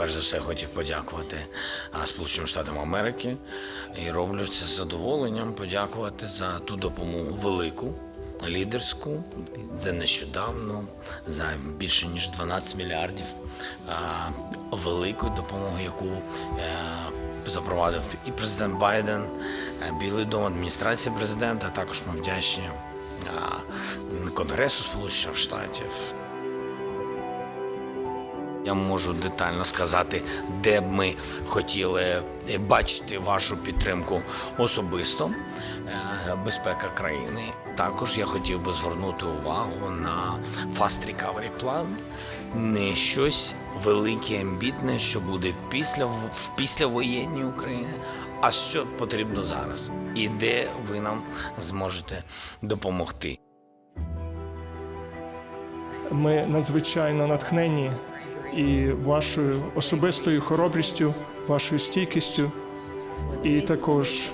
перш за все хотів подякувати Сполученим Штатам Америки і роблю це з задоволенням. Подякувати за ту допомогу велику, лідерську. Це нещодавно за більше ніж 12 мільярдів а, великої допомоги, яку е, запровадив і президент Байден, е, Білий дом, адміністрація президента. Також ми вдячні а, Конгресу Сполучених Штатів. Я можу детально сказати, де б ми хотіли е, бачити вашу підтримку особисто, е, безпека країни. Також я хотів би звернути увагу на Fast Recovery Plan. Не щось велике, амбітне, що буде після в післявоєнній Україні, а що потрібно зараз, і де ви нам зможете допомогти. Ми надзвичайно натхнені і вашою особистою хоробрістю, вашою стійкістю, і також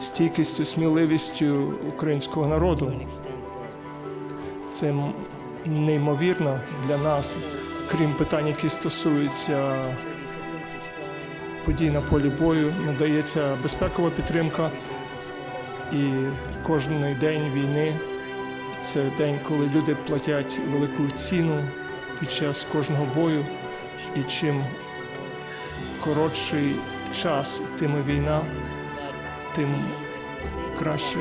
стійкістю, сміливістю українського народу. Це неймовірно для нас, крім питань, які стосуються подій на полі бою, надається безпекова підтримка. І кожен день війни це день, коли люди платять велику ціну під час кожного бою. І чим коротший час йтиме війна, тим краще.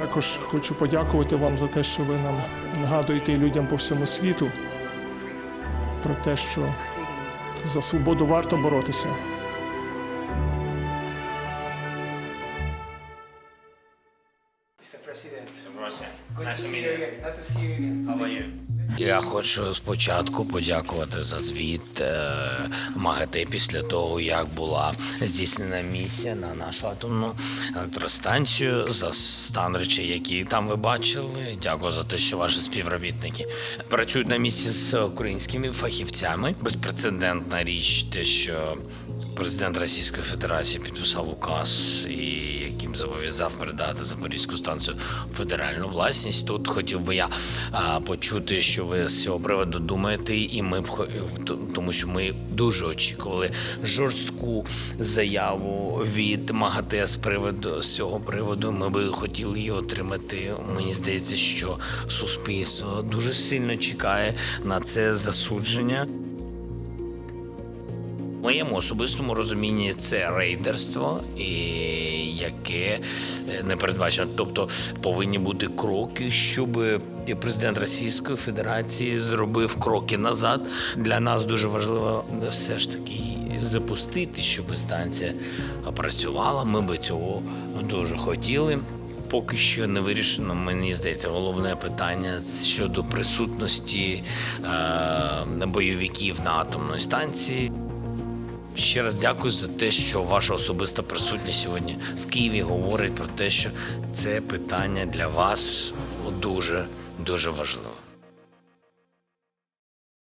Також хочу подякувати вам за те, що ви нам нагадуєте і людям по всьому світу про те, що за свободу варто боротися. Mr. President, good to see you again. Not to see you again. Я хочу спочатку подякувати за звіт е, МАГАТЕ після того, як була здійснена місія на нашу атомну електростанцію за стан речей, які там ви бачили. Дякую за те, що ваші співробітники працюють на місці з українськими фахівцями. Безпрецедентна річ, те, що президент Російської Федерації підписав указ і зобов'язав передати Запорізьку станцію федеральну власність. Тут хотів би я а, почути, що ви з цього приводу думаєте, і ми б тому, що ми дуже очікували жорстку заяву від МАГАТЕ з приводу з цього приводу. Ми би хотіли її отримати. Мені здається, що суспільство дуже сильно чекає на це засудження. Моєму особистому розумінні це рейдерство, і яке е, не передбачено. Тобто повинні бути кроки, щоб президент Російської Федерації зробив кроки назад. Для нас дуже важливо все ж таки запустити, щоб станція працювала. Ми би цього дуже хотіли. Поки що не вирішено, мені здається, головне питання щодо присутності е, бойовиків на атомній станції. Ще раз дякую за те, що ваша особиста присутність сьогодні в Києві говорить про те, що це питання для вас дуже дуже важливо.